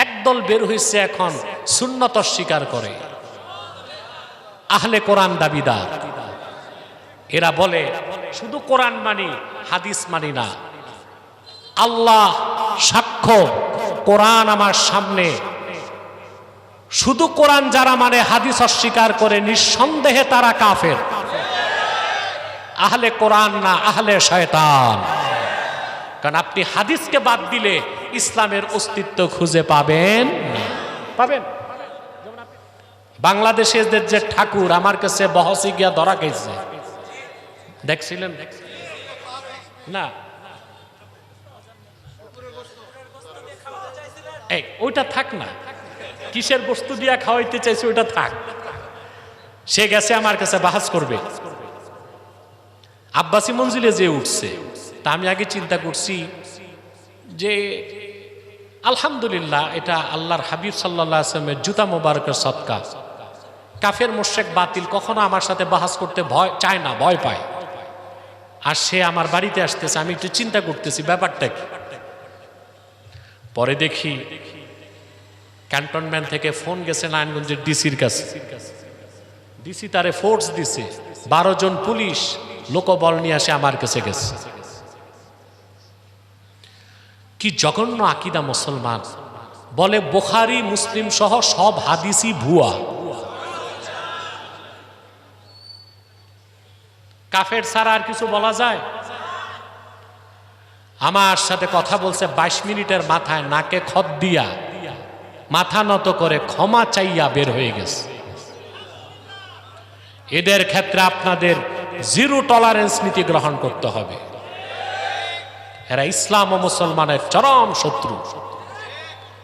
একদল বের হয়েছে এখন সুন্নত স্বীকার করে। আহলে কোরআন দাবিদার। এরা বলে, শুধু কোরআন মানি, হাদিস মানি না। আল্লাহ সাক্ষ্য, কোরআন আমার সামনে। শুধু কোরআন যারা মানে হাদিস অস্বীকার করে, নিঃসন্দেহে তারা কাফের। আহলে কোরআন না, আহলে শয়তান। কারণ আপনি হাদিসকে বাদ দিলে ইসলামের অস্তিত্ব খুঁজে পাবেন। পাবেন। বাংলাদেশের যে ঠাকুর আমার কাছে বহসি গিয়া ধরা গেছে দেখছিলেন? না। এই ওইটা থাক না। কিসের বস্তু দিয়া খাওয়াইতে চাইছে ওইটা থাক। সে গেছে আমার কাছে বাহাস করবে। আব্বাসী মঞ্জিলে যে উঠছে। তা আমি আগে চিন্তা করছি যে আলহামদুলিল্লাহ এটা আল্লাহর হাবিব সাল্লাহ আসলামের জুতা মোবারকের সৎকা কাফের মোশেক বাতিল কখনো আমার সাথে বাহাস করতে ভয় চায় না, ভয় পায়। আর সে আমার বাড়িতে আসতেছে, আমি একটু চিন্তা করতেছি, ব্যাপারটা কি? পরে দেখি ক্যান্টনমেন্ট থেকে ফোন গেছে নারায়ণগঞ্জের ডিসির কাছে। ডিসি তারে ফোর্স দিছে, বারো জন পুলিশ লোকবল নিয়ে আসে আমার কাছে গেছে। কি জঘন্য আকিদা মুসলমান। বলে বোখারি, মুসলিম সহ সব হাদিসই ভুয়া। কাফের ছাড়া আর কিছু বলা যায়? আমার সাথে কথা বলছে বাইশ মিনিটের মাথায় নাকে খত দিয়া। মাথা নত করে ক্ষমা চাইয়া বের হয়ে গেছে। এদের ক্ষেত্রে আপনাদের জিরো টলারেন্স নীতি গ্রহণ করতে হবে। এরা ইসলাম ও মুসলমানের চরম শত্রু।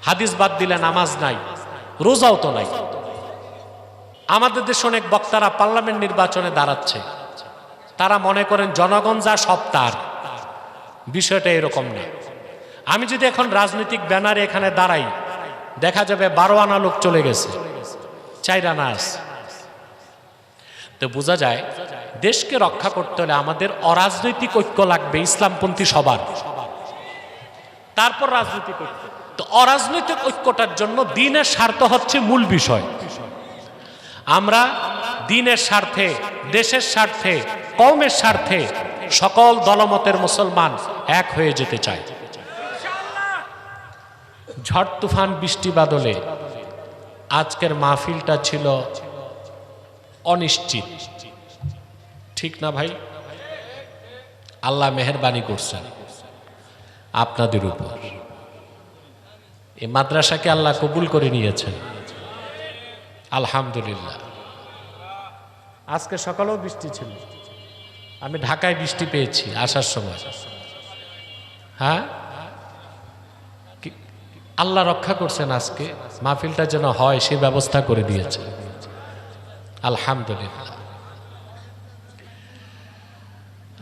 হাদিস বাদ দিলে নামাজ নাই, রোজাও তো নাই। আমাদের দেশে অনেক বক্তারা পার্লামেন্ট নির্বাচনে দাঁড়াচ্ছে। তারা মনে করেন জনগণ যা সব তার। বিষয়টা এরকম না। আমি যদি এখন রাজনৈতিক ব্যানারে এখানে দাঁড়াই, দেখা যাবে বারো আনা লোক চলে গেছে। চাইর আছে তো বোঝা যায় দেশকে রক্ষা করতে হলে আমাদের অরাজনৈতিক ঐক্য লাগবে ইসলামপন্থী সবার। তারপর রাজনৈতিক ঐক্য। তো অরাজনৈতিক ঐক্যটার জন্য দিনের স্বার্থ হচ্ছে মূল বিষয়। আমরা দিনের স্বার্থে, দেশের স্বার্থে কমের স্বার্থে সকল দলমতের মুসলমান এক হয়ে যেতে চায় ঝড় তুফান, বৃষ্টি বাদলে আজকের মাহফিলটা ছিল অনিশ্চিত। ঠিক না ভাই? আল্লাহ মেহরবানি করছেন আপনাদের উপর। এই মাদ্রাসাকে আল্লাহ কবুল করে নিয়েছেন। আলহামদুলিল্লাহ। আজকে সকালেও বৃষ্টি ছিল। আমি ঢাকায় বৃষ্টি পেয়েছি আসার সময়। হ্যাঁ? আল্লাহ রক্ষা করছেন আজকে। মাহফিলটা যেন হয় সেই ব্যবস্থা করে দিয়েছে। আলহামদুলিল্লাহ।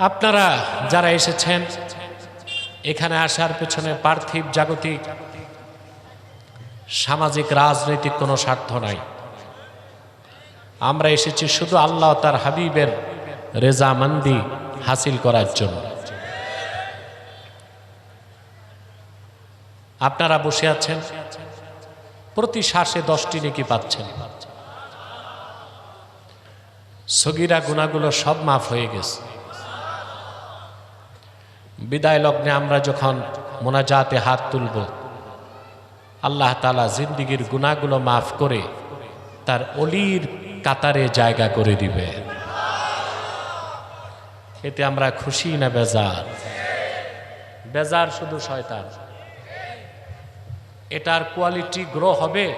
আপনারা যারা এসেছেন, এখানে আসার পেছনে পার্থিব জাগতিক, সামাজিক, রাজনৈতিক কোনো স্বার্থ নাই। আমরা এসেছি শুধু আল্লাহ তার হাবিবের রেজামান্দি হাসিল করার জন্য। আপনারা বসে আছেন, প্রতি শ্বাসে দশটি নেকি পাচ্ছেন। সগিরা গুণাগুলো সব মাফ হয়ে গেছে। বিদায় লগ্নে আমরা যখন মোনাজাতে হাত তুলব, আল্লাহ তালা জিন্দিগির গুণাগুলো মাফ করে তার অলির কাতারে জায়গা করে দিবে। এতে আমরা খুশি না বেজার? বেজার শুধু শয়তান। এটার কোয়ালিটি গ্রো হবে,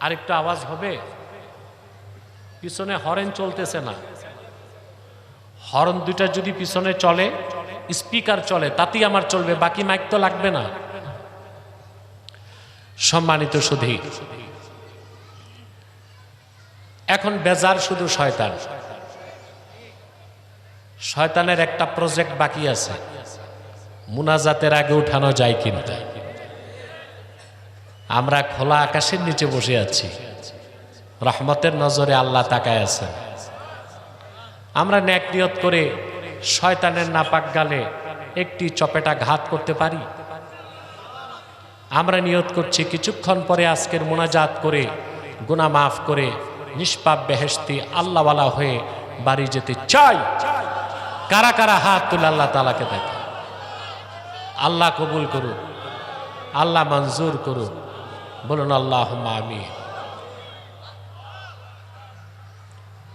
আরেকটু আওয়াজ হবে। পিছনে হরেন চলতেছে না। হর্ন দুইটা যদি পিছনে চলে স্পিকার চলে, তাতেই আমার চলবে, বাকি মাইক তো লাগবে না। সম্মানিত সুধী, এখন বেজার শুধু শয়তান। শয়তানের একটা প্রজেক্ট বাকি আছে, মুনাজাতের আগে উঠানো যায় কিন্তু আমরা খোলা আকাশের নিচে বসে আছি, রহমতের নজরে আল্লাহ তাকায় আছেন। আমরা ন্যাক নিয়ত করে শয়তানের নাপাক গালে একটি চপেটা ঘাত করতে পারি। আমরা নিয়ত করছি কিছুক্ষণ পরে আজকের মোনাজাত করে গুনা মাফ করে, নিষ্পাপ বেহেস্তি আল্লাহওয়ালা হয়ে বাড়ি যেতে চাই। কারা কারা হাত তুলে আল্লাহ তালাকে দেখে? আল্লাহ কবুল করুক, আল্লাহ মঞ্জুর করুক। বলুন আল্লাহ আমি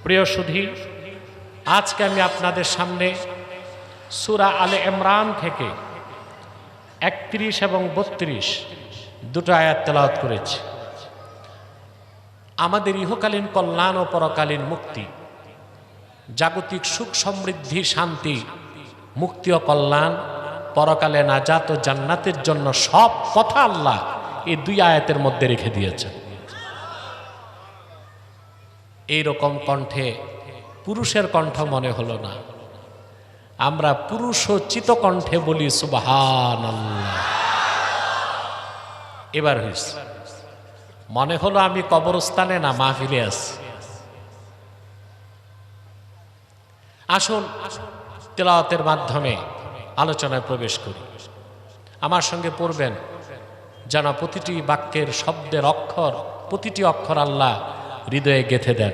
প্রিয় সুধী আজকে আমি আপনাদের সামনে সুরা আলে ইমরান থেকে একত্রিশ এবং বত্রিশ দুটো আয়াত তেলাওয়াত করেছি। আমাদের ইহকালীন কল্যাণ ও পরকালীন মুক্তি, জাগতিক সুখ সমৃদ্ধি, শান্তি, মুক্তি ও কল্যাণ পরকালে নাজাত ও জান্নাতের জন্য সব কথা আল্লাহ এই দুই আয়াতের মধ্যে রেখে দিয়েছেন। এইরকম কণ্ঠে পুরুষের কণ্ঠ মনে হলো না। আমরা পুরুষ ও চিতকণ্ঠে বলি সুবাহান এবার হয়েছে মনে হলো আমি কবরস্থানে না মাহফিলে আছি। আসুন, তেলাওয়াতের মাধ্যমে আলোচনায় প্রবেশ করি। আমার সঙ্গে পড়বেন যেন প্রতিটি বাক্যের শব্দের অক্ষর, প্রতিটি অক্ষর আল্লাহ হৃদয়ে গেথে দেন।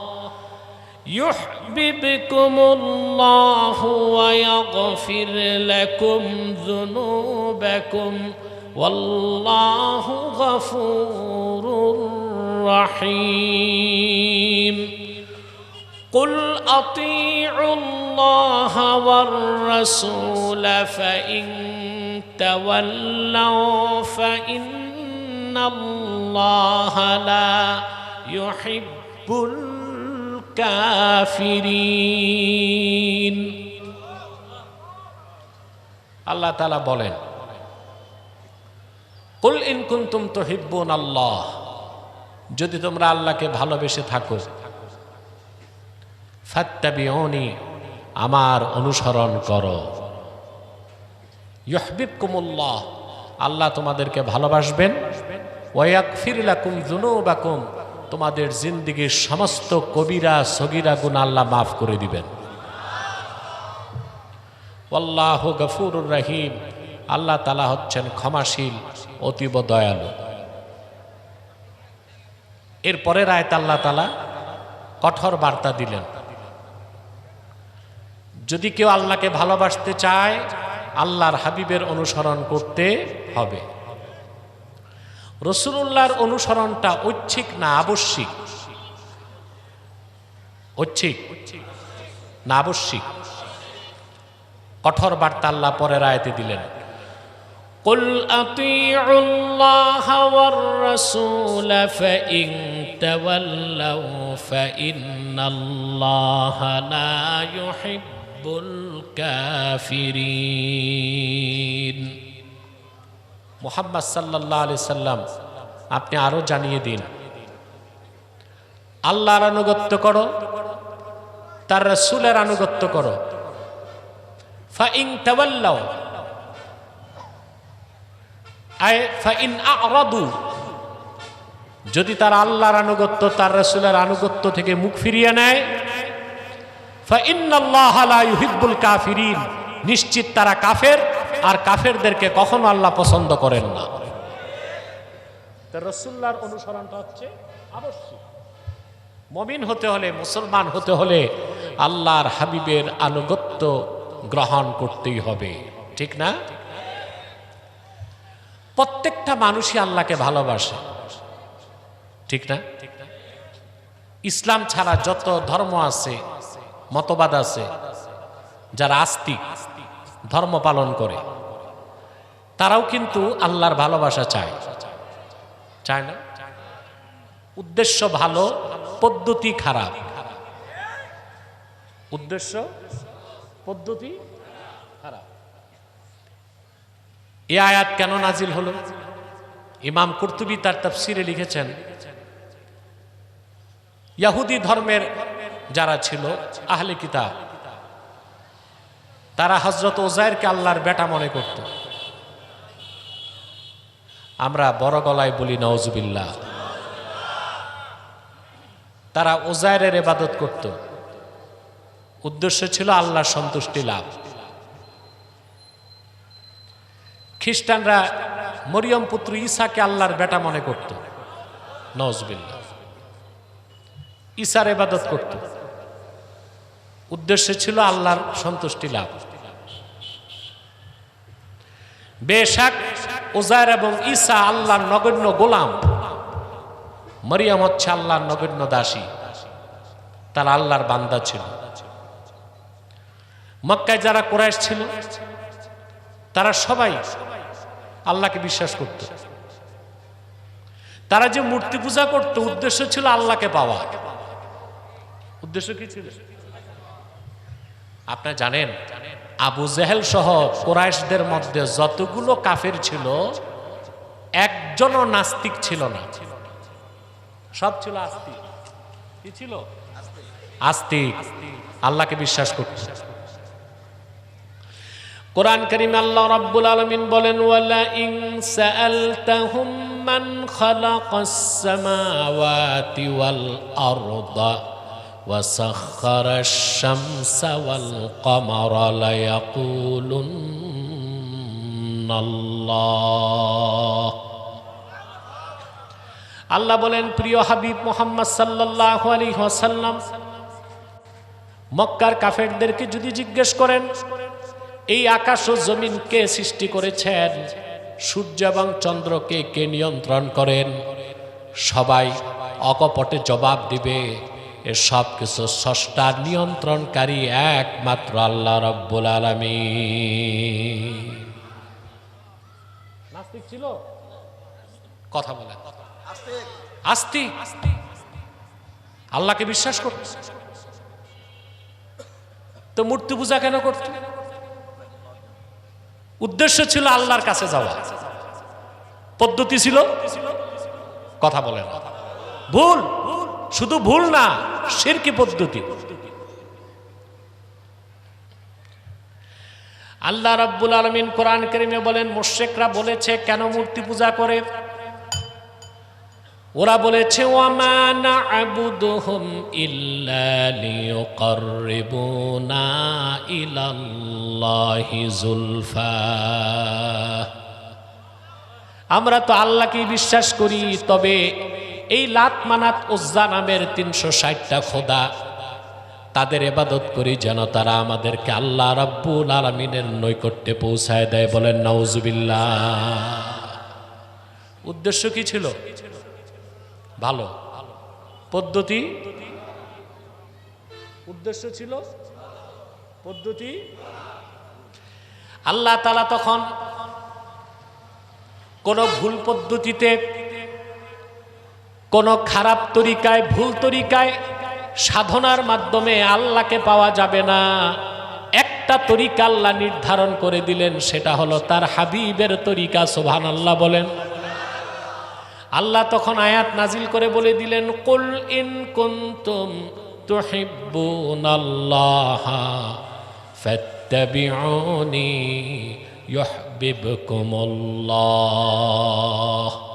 يحببكم الله ويغفر لكم ذنوبكم والله غفور رحيم. قل أطيعوا الله والرسول فإن تولوا فإن الله لا يحب কাফিরিন। আল্লাহ তালা বলেন, কুল ইন কুন্তুম তো হিব্বুন আল্লাহ যদি তোমরা আল্লাহকে ভালোবেসে থাকো, ফাত্তাবিউনি আমার অনুসরণ করো। ইহবিব কুমুল্লাহ আল্লাহ তোমাদেরকে ভালোবাসবেন। ওয়াক ফিরিলাকুম জুনু বাকুম তোমাদের জিন্দিগির সমস্ত কবিরা, সগিরা, গুণ আল্লাহ মাফ করে দিবেন। আল্লাহ গফুরুর রহিম। আল্লাহ তালা হচ্ছেন ক্ষমাশীল, অতীব দয়ালু। এর পরের আয়ত আল্লাহ তালা কঠোর বার্তা দিলেন। যদি কেউ আল্লাহকে ভালোবাসতে চায়, আল্লাহর হাবিবের অনুসরণ করতে হবে। রসুল্লাহর অনুসরণটা ঐচ্ছিক না আবশ্যিক ঐচ্ছিক না আবশ্যিক কঠোর বার্তা আল্লাহ পরের আয়তে দিলেন قل أطيعوا الله والرسول فإن تولوا فإن الله لا يحب الكافرين মোহাম্মদ সাল্লাহ আলি সাল্লাম, আপনি আরও জানিয়ে দিন। আল্লাহর আনুগত্য করো, তার রসুলের আনুগত্য করো। ফাইন যদি তার আল্লাহর আনুগত্য, তার রসুলের আনুগত্য থেকে মুখ ফিরিয়ে নেয় নিশ্চিত তারা কাফের। আর কাফেরদেরকে কখনো আল্লাহ পছন্দ করেন না। রসুল্লার অনুসরণটা হচ্ছে আবশ্যক। মমিন হতে হলে, মুসলমান হতে হলে আল্লাহর হাবিবের আনুগত্য গ্রহণ করতেই হবে। ঠিক না? প্রত্যেকটা মানুষই আল্লাহকে ভালোবাসে। ঠিক না? ইসলাম ছাড়া যত ধর্ম আছে, মতবাদ আছে, যারা আস্তিক ধর্ম পালন করে। তারাও কিন্তু আল্লাহর ভালোবাসা চায়। চায় না? উদ্দেশ্য ভালো, পদ্ধতি খারাপ। উদ্দেশ্য, পদ্ধতি খারাপ। এ আয়াত কেন নাজিল হলো? ইমাম কুর্তুবি তার তাফসিরে লিখেছেন, ইয়াহুদি ধর্মের যারা ছিল, আহলে কিতাব তারা হজরত ওজায়েরকে আল্লাহর বেটা মনে করত। আমরা বড় গলায় বলি নওজুবিল্লাহ তারা ওজায়ের এবাদত করত। উদ্দেশ্য ছিল আল্লাহর সন্তুষ্টি লাভ। খ্রিস্টানরা মরিয়ম পুত্র ঈসাকে আল্লাহর বেটা মনে করত। নওজবিল্লা ঈসার এবাদত করত। উদ্দেশ্য ছিল আল্লাহর সন্তুষ্টি লাভ। বেশাক ওজার এবং ঈসা আল্লাহর নগণ্য গোলাম। মরিয়ম হচ্ছে আল্লাহর নগণ্য দাসী। তারা আল্লাহর বান্দা ছিল। মক্কায় যারা কোরআশ ছিল, তারা সবাই আল্লাহকে বিশ্বাস করত। তারা যে মূর্তি পূজা করত, উদ্দেশ্য ছিল আল্লাহকে পাওয়া। উদ্দেশ্য কি ছিল? আপনার জানেন? আবু জেহেল সহ কোরাইশদের মধ্যে যতগুলো কাফের ছিল, একজনও নাস্তিক ছিল না। সব ছিল আস্তিক। কি ছিল? আস্তিক। আল্লাহকে বিশ্বাস করত। কোরআন করিম আল্লাহ রাব্বুল আলামিন বলেন, ওয়ালা ইন সাআলতাহুম মান খালাকাস সামাওয়াতি ওয়াল আরদা। وسخر الشمس والقمر ليقولن الله আল্লাহ বলেন প্রিয় হাবিব মোহাম্মদ সাল্লাল্লাহু আলাইহি ওয়াসাল্লাম মক্কার কাফেরদেরকে যদি জিজ্ঞেস করেন এই আকাশ ও জমিন কে সৃষ্টি করেছেন সূর্য এবং চন্দ্রকে কে নিয়ন্ত্রণ করেন সবাই অকপটে জবাব দিবে এ সব কিছু ষষ্ঠার নিয়ন্ত্রণকারী একমাত্র আল্লাহ রব্বুল আলমী নাস্তিক ছিল? কথা বলেন। আস্তিক? আল্লাহকে বিশ্বাস করত। তো মূর্তি পূজা কেন করত? উদ্দেশ্য ছিল আল্লাহর কাছে যাওয়া। পদ্ধতি ছিল? কথা বলেন। ভুল? শুধু ভুল না শিরকি পদ্ধতি আল্লাহ রাব্বুল আলমিন কোরআন করিমে বলেন মোশেকরা বলেছে, কেন মূর্তি পূজা করে? ওরা বলেছে আমরা তো আল্লাহকে বিশ্বাস করি, তবে এই লাত মানাত উজ্জা নামের তিনশো ষাটটা খোদা, তাদের এবাদত করি যেন তারা আমাদেরকে আল্লাহ রাব্বুল আলমিনের নৈকট্যে পৌঁছায় দেয় বলেন, নাউজুবিল্লাহ। উদ্দেশ্য কি ছিল? ভালো। পদ্ধতি? উদ্দেশ্য ছিল? পদ্ধতি? আল্লাহ তালা তখন কোন ভুল পদ্ধতিতে কোন খারাপ তরিকায়, ভুল তরিকায় সাধনার মাধ্যমে আল্লাহকে পাওয়া যাবে না। একটা তরিকা আল্লাহ নির্ধারণ করে দিলেন, সেটা হলো তার হাবিবের তরিকা সোভান আল্লাহ বলেন। আল্লাহ তখন আয়াত নাজিল করে বলে দিলেন, কুল ইন কুনতুম তুহিব্বুনাল্লাহ ফাত্তাবিউনি ইউহিব্বুকুমুল্লাহ।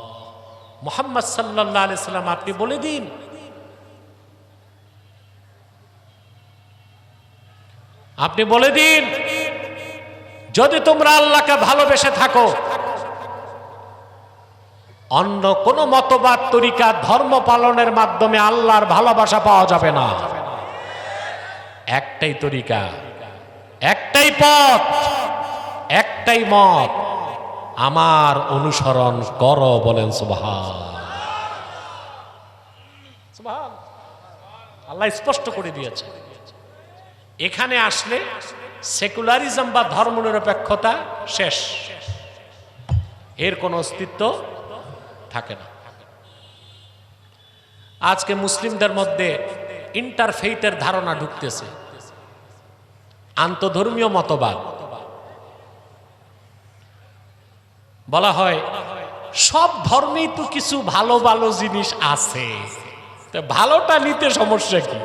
মুহাম্মদ সাল্লাল্লাহু আলাইহি সাল্লাম, আপনি বলে দিন। আপনি বলে দিন, যদি তোমরা আল্লাহকে ভালোবেসে থাকো, অন্য কোনো মতবাদ, তরিকা, ধর্ম পালনের মাধ্যমে আল্লাহর ভালোবাসা পাওয়া যাবে না। একটাই তরিকা, একটাই পথ, একটাই মত। আমার অনুসরণ কর বলেন সুবহান। আল্লাহ স্পষ্ট করে দিয়েছে এখানে আসলে সেকুলারিজম বা ধর্মনিরপেক্ষতা শেষ। এর কোনো অস্তিত্ব থাকে না। আজকে মুসলিমদের মধ্যে ইন্টারফেইথের ধারণা ঢুকতেছে। আন্তধর্মীয় মতবাদ। বলা হয়, সব ধর্মেই তো কিছু ভালো ভালো জিনিস আছে। ভালোটা নিতে সমস্যা কি?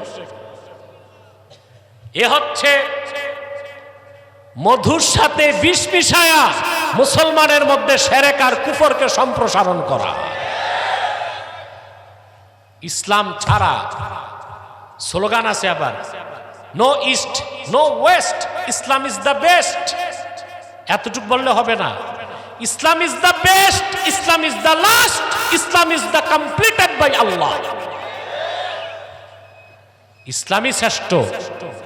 এ হচ্ছে মধুর সাথে বিষ মিশায়া মুসলমানের মধ্যে সেরেক আর কুফরকে সম্প্রসারণ করা। ইসলাম ছাড়া স্লোগান আছে আবার no east no west Islam is the best এতটুকু বললে হবে না। Islam is the best Islam is the last Islam is the completed by Allah ইসলামই শ্রেষ্ঠ,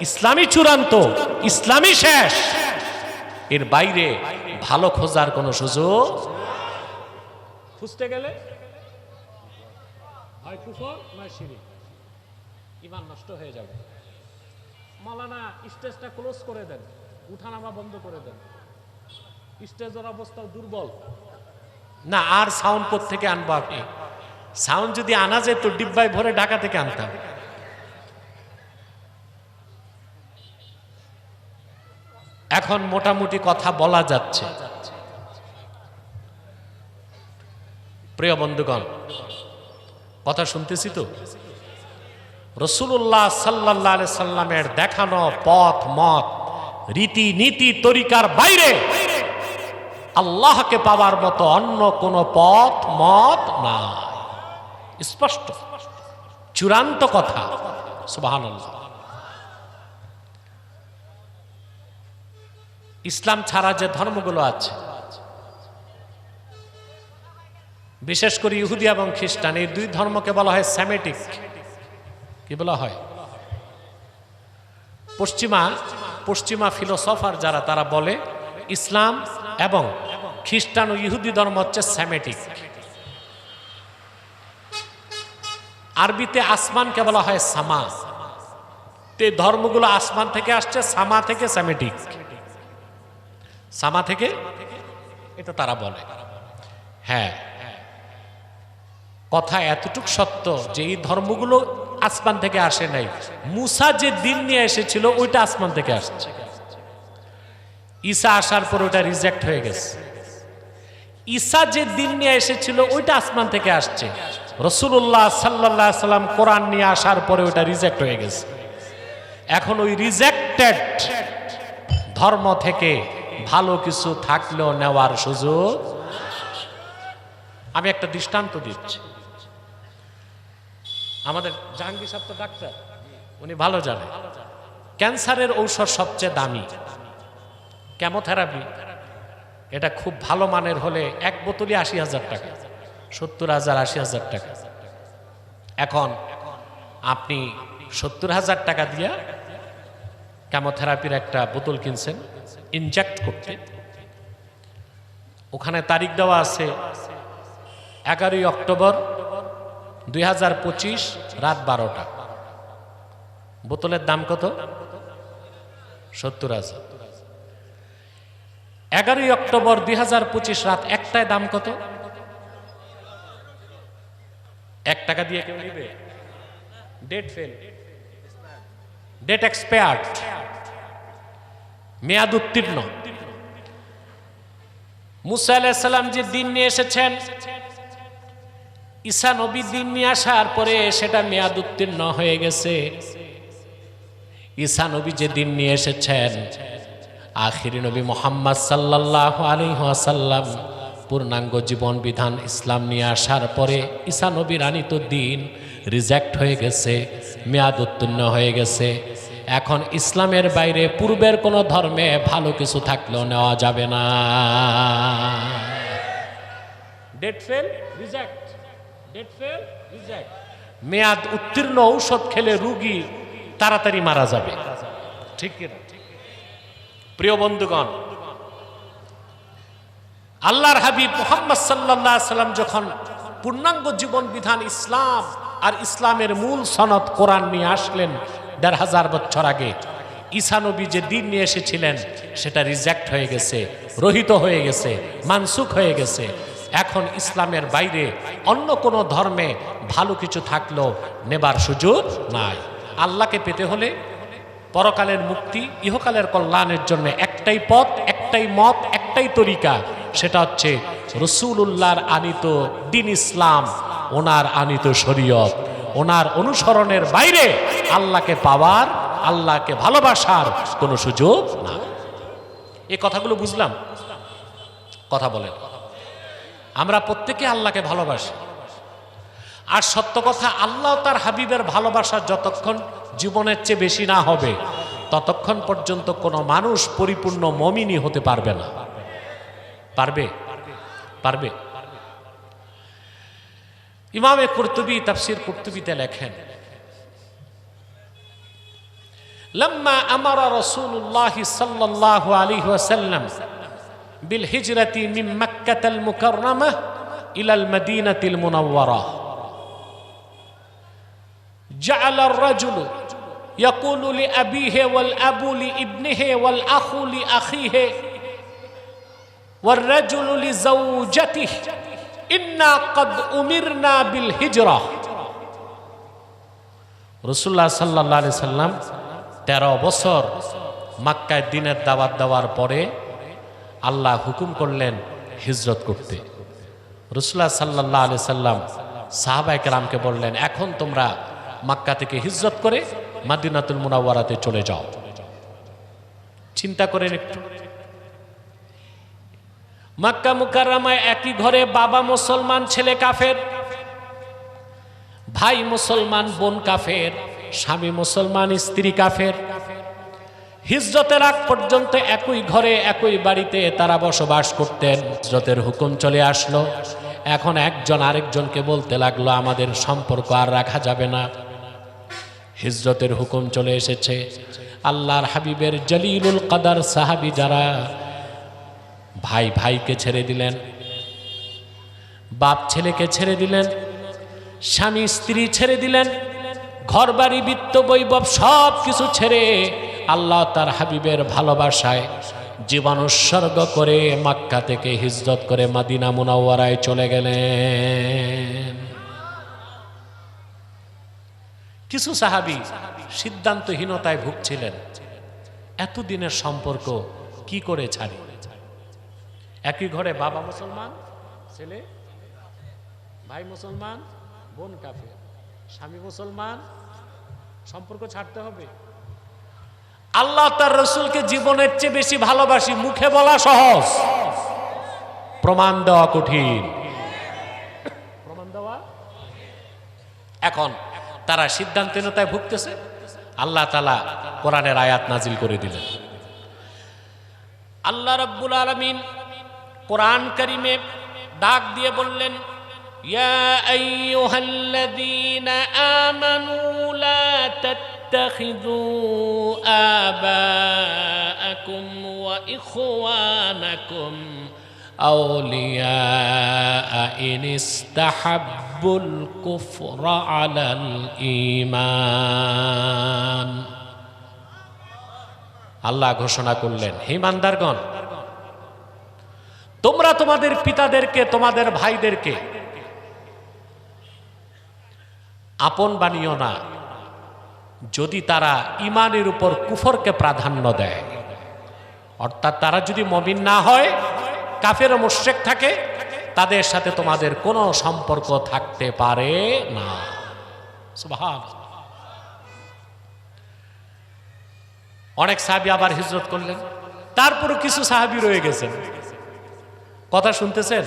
ইসলামই চূড়ান্ত, ইসলামই শেষ। এর বাইরে ভালো খোঁজার কোনো সুযোগ? খুঁজতে গেলে? ইমান নষ্ট হয়ে যাবে। মালানা স্টেজটা ক্লোজ করে দেন, উঠানামা বন্ধ করে দেন। স্টেজের অবস্থা দুর্বল। না, আর সাউন্ড কোথ থেকে আনব আপনি? সাউন্ড যদি আনা যেত ডিব্বায় ভরে ঢাকা থেকে আনতাম। এখন মোটামুটি কথা বলা যাচ্ছে। প্রিয় বন্ধুগণ, কথা শুনতেছি তো? রসুল্লাহ সাল্লাহ সাল্লামের দেখানো পথ, মত রীতি নীতি তরিকার বাইরে আল্লাহকে পাওয়ার মতো অন্য কোনো পথ, মত নাই। স্পষ্ট। চূড়ান্ত কথা। ইসলাম ছাড়া যে ধর্মগুলো আছে, বিশেষ করে ইহুদি এবং খ্রিস্টান, এই দুই ধর্মকে বলা হয় স্যামেটিক কি বলা হয়? পশ্চিমা পশ্চিমা ফিলোসফার যারা, তারা বলে ইসলাম এবং খ্রিস্টান ও ইহুদি ধর্ম হচ্ছে স্যামেটিক আরবিতে আসমানকে বলা হয় সামা। তে ধর্মগুলো আসমান থেকে আসছে, সামা থেকে স্যামেটিক সামা থেকে এটা তারা বলে। হ্যাঁ। কথা এতটুক সত্য যে এই ধর্মগুলো আসমান থেকে আসে নাই। মুসা যে দিন নিয়ে এসেছিল, ওইটা আসমান থেকে আসছে। ঈসা আসার পর ওটা রিজেক্ট হয়ে গেছে। ঈসা যে দিন নিয়ে এসেছিল, ওইটা আসমান থেকে আসছে। রসুল্লাহ সাল্লাহ সাল্লাম কোরআন নিয়ে আসার পরে ওটা রিজেক্ট হয়ে গেছে। এখন ওই রিজেক্টেড ধর্ম থেকে ভালো কিছু থাকলেও নেওয়ার সুযোগ। আমি একটা দৃষ্টান্ত দিচ্ছি। আমাদের জাহাঙ্গীর সাহেব তো ডাক্তার, উনি ভালো জানেন ক্যান্সারের ঔষধ সবচেয়ে দামি। কেমোথেরাপি। এটা খুব ভালো মানের হলে এক বোতলই আশি হাজার টাকা, সত্তর হাজার, আশি হাজার টাকা। এখন আপনি সত্তর হাজার টাকা দিয়ে কেমোথেরাপির একটা বোতল কিনছেন, ইনজেক্ট করতে। ওখানে তারিখ দেওয়া আছে এগারোই অক্টোবর দুই হাজার পঁচিশ, রাত বারোটা। বোতলের দাম কত? সত্তর হাজার। এগারোই অক্টোবর দুই হাজার পঁচিশ রাত একটায় দাম কত? এক টাকা দিয়ে কেউ নিবে? ডেট ফেল ডেট এক্সপায়ার্ড মেয়াদ উত্তীর্ণ। মুসা যে দিন নিয়ে এসেছেন, ঈসা নবী দিন নিয়ে আসার পরে সেটা মেয়াদ উত্তীর্ণ হয়ে গেছে। ঈসা নবী যে দিন নিয়ে এসেছেন আখিরি নবী মোহাম্মদ সাল্লাহ আলিহাসাল্লাম পূর্ণাঙ্গ জীবন বিধান ইসলাম নিয়ে আসার পরে ঈসা নবীর আনিত দিন রিজেক্ট হয়ে গেছে মেয়াদ উত্তীর্ণ হয়ে গেছে। এখন ইসলামের বাইরে পূর্বের কোনো ধর্মে ভালো কিছু থাকলেও নেওয়া যাবে না। Date fail reject date fail reject মেয়াদ উত্তীর্ণ ঔষধ খেলে রুগী তাড়াতাড়ি মারা যাবে। ঠিক কিনা? প্রিয় বন্ধুগণ, আল্লাহর হাবিব মোহাম্মদ সাল্লাহ সাল্লাম যখন পূর্ণাঙ্গ জীবন বিধান ইসলাম আর ইসলামের মূল সনদ কোরআন নিয়ে আসলেন দেড় হাজার বছর আগে ঈশানবী যে দিন নিয়ে এসেছিলেন সেটা রিজেক্ট হয়ে গেছে, রহিত হয়ে গেছে, মানসুখ হয়ে গেছে। এখন ইসলামের বাইরে অন্য কোনো ধর্মে ভালো কিছু থাকলেও নেবার সুযোগ নাই। আল্লাহকে পেতে হলে পরকালের মুক্তি, ইহকালের কল্যাণের জন্য একটাই পথ, একটাই মত, একটাই তরিকা, সেটা হচ্ছে রসুল্লাহর আনিত দিন ইসলাম, ওনার আনিত শরীয়ত। ওনার অনুসরণের বাইরে আল্লাহকে পাওয়ার, আল্লাহকে ভালোবাসার কোনো সুযোগ না এই কথাগুলো বুঝলাম? কথা বলেন। আমরা প্রত্যেকে আল্লাহকে ভালোবাসি। আর সত্য কথা, আল্লাহ তার হাবিবের ভালোবাসা যতক্ষণ জীবনের চেয়ে বেশি না হবে, ততক্ষণ পর্যন্ত কোনো মানুষ পরিপূর্ণ মমিনী হতে পারবে না। পারবে? পারবে? ইমামে কর্তুবী তাফসির কর্তুবীতে লেখেন, লম্মা আমারা রসুল্লাহ সাল্লাহ আলী ওয়াসাল্লাম বিল হিজরতি মিম মক্কাতাল মুকাররামা ইলাল মদিনাতিল মুনাওয়ারা جعل الرجل يقول لأبيه والأب لابنه والأخ لأخيه والرجل لزوجته إنا قد أمرنا بالهجرة رسول الله صلى الله عليه وسلم তেরো বছর মাক্কায় দিনের দাওয়াত দেওয়ার পরে আল্লাহ হুকুম করলেন হিজরত করতে রসুল্লাহ সাল্লাহ আলি সাল্লাম সাহাবাইক রামকে বললেন এখন তোমরা মাক্কা থেকে হিজরত করে মাদিনাতুল মুনাওয়ারাতে চলে যাও। চিন্তা করেন একটু। মাক্কা মুকাররামায় একই ঘরে বাবা মুসলমান, ছেলে কাফের, ভাই মুসলমান, বোন কাফের, স্বামী মুসলমান, স্ত্রী কাফের। হিজরতের আগ পর্যন্ত একই ঘরে, একই বাড়িতে তারা বসবাস করতেন। হিজরতের হুকুম চলে আসলো। এখন একজন আরেকজনকে বলতে লাগল, আমাদের সম্পর্ক আর রাখা যাবে না। হিজরতের হুকুম চলে এসেছে। আল্লাহর হাবিবের জলিলুল কাদার সাহাবি যারা ভাই ভাইকে ছেড়ে দিলেন, বাপ ছেলেকে ছেড়ে দিলেন, স্বামী স্ত্রী ছেড়ে দিলেন ঘর বাড়ি বিত্ত, বৈভব সব কিছু ছেড়ে আল্লাহ তার হাবিবের ভালোবাসায় জীবন উৎসর্গ করে মাক্কা থেকে হিজরত করে মাদিনা মুনাওয়ারায় চলে গেলেন। কিছু সাহাবি সিদ্ধান্তহীনতায় ভুগছিলেন। এতদিনের সম্পর্ক কি করে ছাড়ি? একই ঘরে বাবা মুসলমান ছেলে ভাই মুসলমান বোন কাফের। স্বামী মুসলমান সম্পর্ক ছাড়তে হবে। আল্লাহ তার রসুলকে জীবনের চেয়ে বেশি ভালোবাসি মুখে বলা সহজ। প্রমাণ দেওয়া কঠিন। প্রমাণ দেওয়া এখন তারা সিদ্ধান্তহীনতায় ভুগতেছে আল্লাহ তালা কোরআনের আয়াত নাজিল করে দিলেন আল্লাহ রব্বুল আলমিন কোরআন করিমে ডাক দিয়ে বললেন يا أيها الذين آمنوا لا تتخذوا آباءكم وإخوانكم أولياء إن استحبوا হাব্বুল কুফরা আলাল ইমান আল্লাহ ঘোষণা করলেন হিমানদারগণ তোমরা তোমাদের পিতাদেরকে, তোমাদের ভাইদেরকে আপন বানিও না, যদি তারা ইমানের উপর কুফরকে প্রাধান্য দেয়। অর্থাৎ তারা যদি মমিন না হয়, কাফের মোশেক থাকে তাদের সাথে তোমাদের কোনো সম্পর্ক থাকতে পারে না। অনেক সাহাবি আবার হিজরত করলেন। তারপরও কিছু সাহাবি রয়ে গেছেন। কথা শুনতেছেন?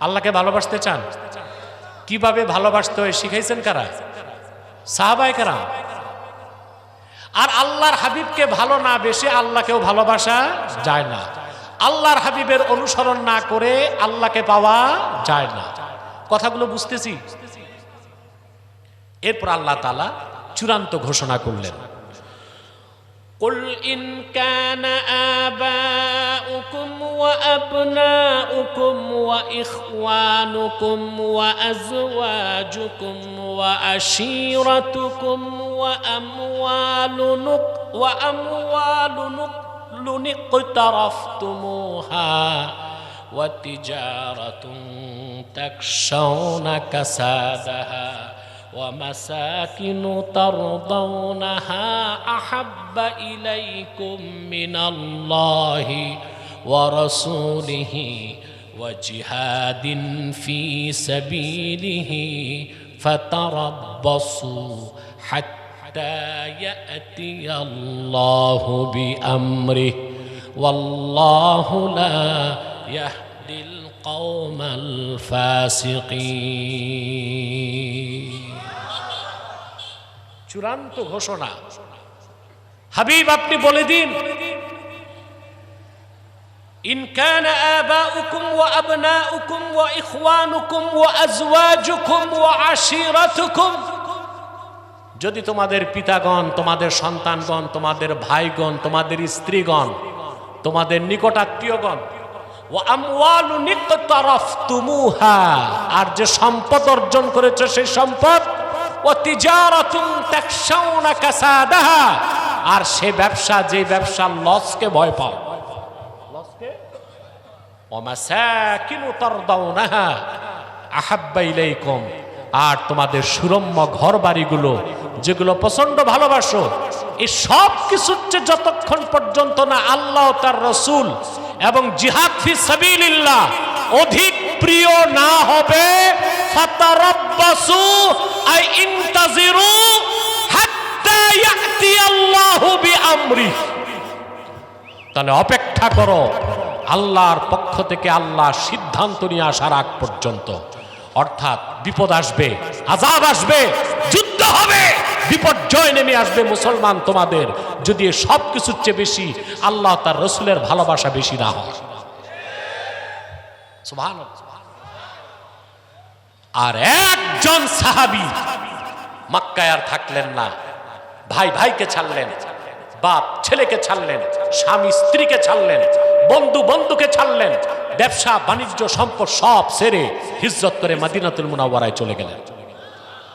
আল্লাহকে ভালোবাসতে চান? কীভাবে ভালোবাসতে হয় শিখাইছেন কারা? সাহাবাই কারা আর আল্লাহর হাবিবকে ভালো না বেশি আল্লাহকেও ভালোবাসা যায় না। আল্লাহর হাবিবের অনুসরণ না করে আল্লাহকে পাওয়া যায় না কথাগুলো বুঝতেছি এরপর আল্লাহ তালা চূড়ান্ত ঘোষণা করলেন قل إن كان آباؤكم وأبناؤكم وإخوانكم وأزواجكم وعشيرتكم وأموال نق وأموال نقل اقترفتموها وتجارة تخشون كسادها ومساكن ترضونها أحب إليكم من الله ورسوله وجهاد في سبيله فتربصوا حتى يأتي الله بأمره والله لا يهدي القوم الفاسقين চূড়ান্ত ঘোষণা হাবিব আপনি বলে দিন ইন কান আবাউকুম ওয়া আবনাউকুম ওয়া ইখওয়ানুকুম যদি তোমাদের পিতাগণ, তোমাদের সন্তানগণ, তোমাদের ভাইগণ, তোমাদের স্ত্রীগণ, তোমাদের নিকটাত্মীয়গণ আর যে সম্পদ অর্জন করেছে সেই সম্পদ আর সে ব্যবসা, যে ব্যবসা লসকে ভয় পাও লসকে? আর তোমাদের সুরম্য ঘর বাড়িগুলো যেগুলো প্রচণ্ড ভালোবাসো এই সব চেয়ে যতক্ষণ পর্যন্ত না আল্লাহ তার রসুল এবং জিহাদ ফি সাবিলিল্লাহ অধিক প্রিয় না হবে, ফাতারাব্বাসু আই ইনতাজিরু হাত্তা ইয়াতি আল্লাহু বিআমরি। তাহলে অপেক্ষা করো, আল্লাহর পক্ষ থেকে আল্লাহ সিদ্ধান্ত নিয়ে আসার আগ পর্যন্ত। অর্থাৎ বিপদ আসবে, আজাব আসবে, যুদ্ধ হবে, বিপর্যয় নেমে আসবে মুসলমান তোমাদের। যদি সব কিছুর চেয়ে বেশি আল্লাহ তার রসুলের ভালোবাসা বেশি না হয়। আর একজন সাহাবি মাক্কায় আর থাকলেন না। ভাই, ভাইকে ছাড়লেন। বাপ ছেলেকে ছাড়লেন, স্বামী স্ত্রীকে ছাড়লেন, বন্ধু বন্ধুকে ছাড়লেন, ব্যবসা, বাণিজ্য, সম্পদ সব সেরে হিজরত করে মাদিনাতুল মুনাওয়ারায় চলে গেলেন।